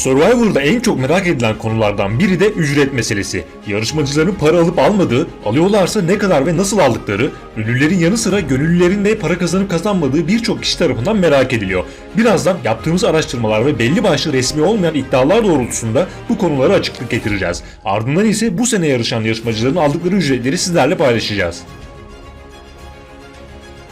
Survivor'da en çok merak edilen konulardan biri de ücret meselesi. Yarışmacıların para alıp almadığı, alıyorlarsa ne kadar ve nasıl aldıkları, ünlülerin yanı sıra gönüllülerin de para kazanıp kazanmadığı birçok kişi tarafından merak ediliyor. Birazdan yaptığımız araştırmalar ve belli başlı resmi olmayan iddialar doğrultusunda bu konulara açıklık getireceğiz. Ardından ise bu sene yarışan yarışmacıların aldıkları ücretleri sizlerle paylaşacağız.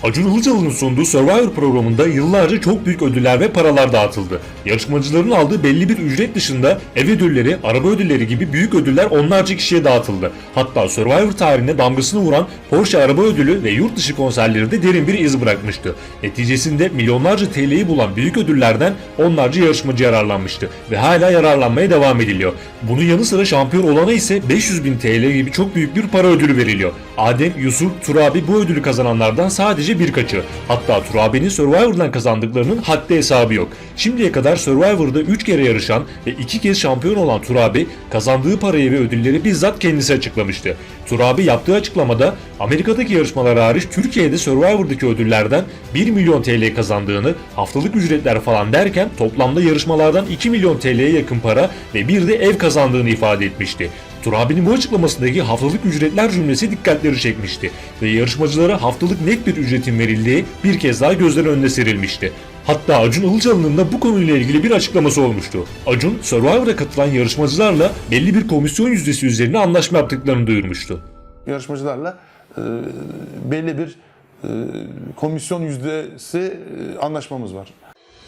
Acun Ilıcalı'nın sunduğu Survivor programında yıllarca çok büyük ödüller ve paralar dağıtıldı. Yarışmacıların aldığı belli bir ücret dışında ev ödülleri, araba ödülleri gibi büyük ödüller onlarca kişiye dağıtıldı. Hatta Survivor tarihine damgasını vuran Porsche araba ödülü ve yurt dışı konserleri de derin bir iz bırakmıştı. Neticesinde milyonlarca TL'yi bulan büyük ödüllerden onlarca yarışmacı yararlanmıştı ve hala yararlanmaya devam ediliyor. Bunun yanı sıra şampiyon olana ise 500 bin TL gibi çok büyük bir para ödülü veriliyor. Adem, Yusuf, Turabi bu ödülü kazananlardan sadece birkaçı. Hatta Turabi'nin Survivor'dan kazandıklarının haddi hesabı yok. Şimdiye kadar Survivor'da 3 kere yarışan ve 2 kez şampiyon olan Turabi kazandığı parayı ve ödülleri bizzat kendisi açıklamıştı. Turabi yaptığı açıklamada Amerika'daki yarışmalar hariç Türkiye'de Survivor'daki ödüllerden 1 milyon TL kazandığını, haftalık ücretler falan derken toplamda yarışmalardan 2 milyon TL'ye yakın para ve bir de ev kazandığını ifade etmişti. Turabi'nin bu açıklamasındaki haftalık ücretler cümlesi dikkatleri çekmişti ve yarışmacılara haftalık net bir ücretin verildiği bir kez daha gözler önüne serilmişti. Hatta Acun Ilıcalı'nın da bu konuyla ilgili bir açıklaması olmuştu. Acun, Survivor'a katılan yarışmacılarla belli bir komisyon yüzdesi üzerine anlaşma yaptıklarını duyurmuştu. yarışmacılarla e, belli bir e, komisyon yüzdesi e, anlaşmamız var.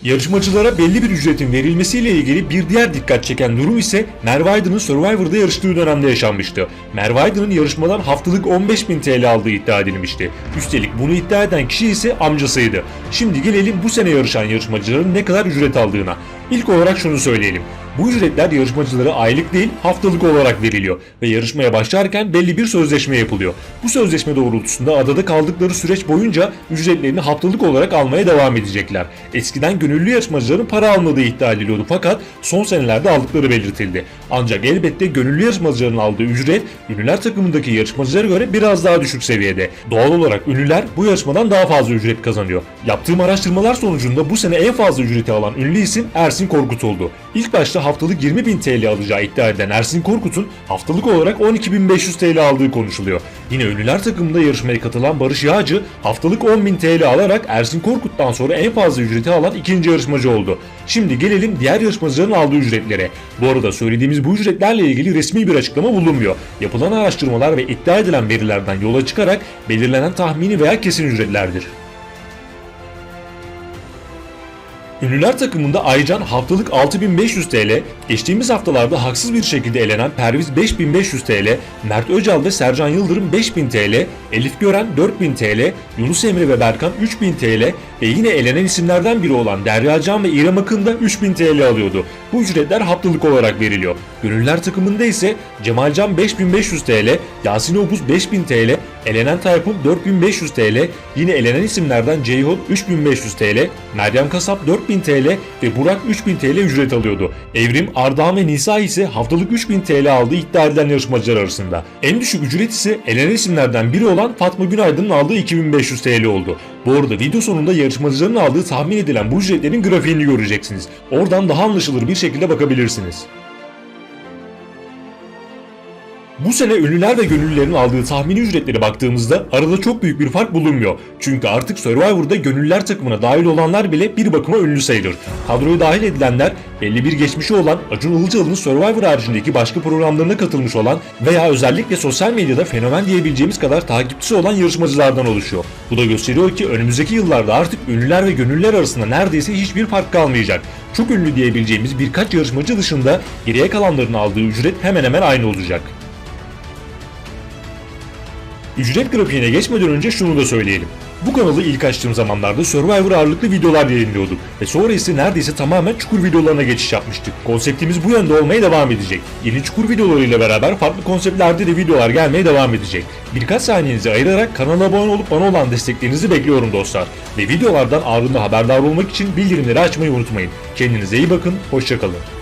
Yarışmacılara belli bir ücretin verilmesiyle ilgili bir diğer dikkat çeken durum ise Merve Aydın'ın Survivor'da yarıştığı dönemde yaşanmıştı. Merve Aydın'ın yarışmadan haftalık 15.000 TL aldığı iddia edilmişti. Üstelik bunu iddia eden kişi ise amcasıydı. Şimdi gelelim bu sene yarışan yarışmacıların ne kadar ücret aldığına. İlk olarak şunu söyleyelim. Bu ücretler yarışmacılara aylık değil haftalık olarak veriliyor ve yarışmaya başlarken belli bir sözleşme yapılıyor. Bu sözleşme doğrultusunda adada kaldıkları süreç boyunca ücretlerini haftalık olarak almaya devam edecekler. Eskiden gönüllü yarışmacıların para almadığı iddia ediliyordu fakat son senelerde aldıkları belirtildi. Ancak elbette gönüllü yarışmacıların aldığı ücret ünlüler takımındaki yarışmacılara göre biraz daha düşük seviyede. Doğal olarak ünlüler bu yarışmadan daha fazla ücret kazanıyor. Yaptığım araştırmalar sonucunda bu sene en fazla ücreti alan ünlü isim Ersin Korkut oldu. İlk başta haftalık 20.000 TL alacağı iddia edilen Ersin Korkut'un haftalık olarak 12.500 TL aldığı konuşuluyor. Yine ünlüler takımında yarışmaya katılan Barış Yağcı haftalık 10.000 TL alarak Ersin Korkut'tan sonra en fazla ücreti alan ikinci yarışmacı oldu. Şimdi gelelim diğer yarışmacıların aldığı ücretlere. Bu arada söylediğimiz bu ücretlerle ilgili resmi bir açıklama bulunmuyor. Yapılan araştırmalar ve iddia edilen verilerden yola çıkarak belirlenen tahmini veya kesin ücretlerdir. Ünlüler takımında Aycan haftalık 6500 TL, geçtiğimiz haftalarda haksız bir şekilde elenen Perviz 5500 TL, Mert Öcal ve Sercan Yıldırım 5000 TL, Elif Gören 4000 TL, Yunus Emre ve Berkan 3000 TL ve yine elenen isimlerden biri olan Derya Can ve İrem Akın da 3000 TL alıyordu. Bu ücretler haftalık olarak veriliyor. Gönüllüler takımında ise Cemalcan 5500 TL, Yasin Obuz 5000 TL, elenen Tayfun 4500 TL, yine elenen isimlerden Ceyhun 3500 TL, Meryem Kasap 4000 TL ve Burak 3000 TL ücret alıyordu. Evrim, Ardahan ve Nisa ise haftalık 3000 TL aldığı iddia edilen yarışmacılar arasında. En düşük ücret ise elenen isimlerden biri olan Fatma Günaydın'ın aldığı 2500 TL oldu. Bu arada video sonunda yarışmacıların aldığı tahmin edilen bu ücretlerin grafiğini göreceksiniz. Oradan daha anlaşılır bir şekilde bakabilirsiniz. Bu sene ünlüler ve gönüllülerin aldığı tahmini ücretlere baktığımızda arada çok büyük bir fark bulunmuyor. Çünkü artık Survivor'da gönüllüler takımına dahil olanlar bile bir bakıma ünlü sayılır. Kadroya dahil edilenler belli bir geçmişi olan Acun Ilıcalı'nın Survivor haricindeki başka programlarına katılmış olan veya özellikle sosyal medyada fenomen diyebileceğimiz kadar takipçisi olan yarışmacılardan oluşuyor. Bu da gösteriyor ki önümüzdeki yıllarda artık ünlüler ve gönüllüler arasında neredeyse hiçbir fark kalmayacak. Çok ünlü diyebileceğimiz birkaç yarışmacı dışında geriye kalanların aldığı ücret hemen hemen aynı olacak. Ücret grafiğine geçmeden önce şunu da söyleyelim. Bu kanalı ilk açtığım zamanlarda Survivor ağırlıklı videolar yayınlıyorduk ve sonra ise neredeyse tamamen çukur videolarına geçiş yapmıştık. Konseptimiz bu yönde olmaya devam edecek. Yeni çukur videolarıyla beraber farklı konseptlerde de videolar gelmeye devam edecek. Birkaç saniyenizi ayırarak kanala abone olup bana olan desteklerinizi bekliyorum dostlar. Ve videolardan anında haberdar olmak için bildirimleri açmayı unutmayın. Kendinize iyi bakın, hoşçakalın.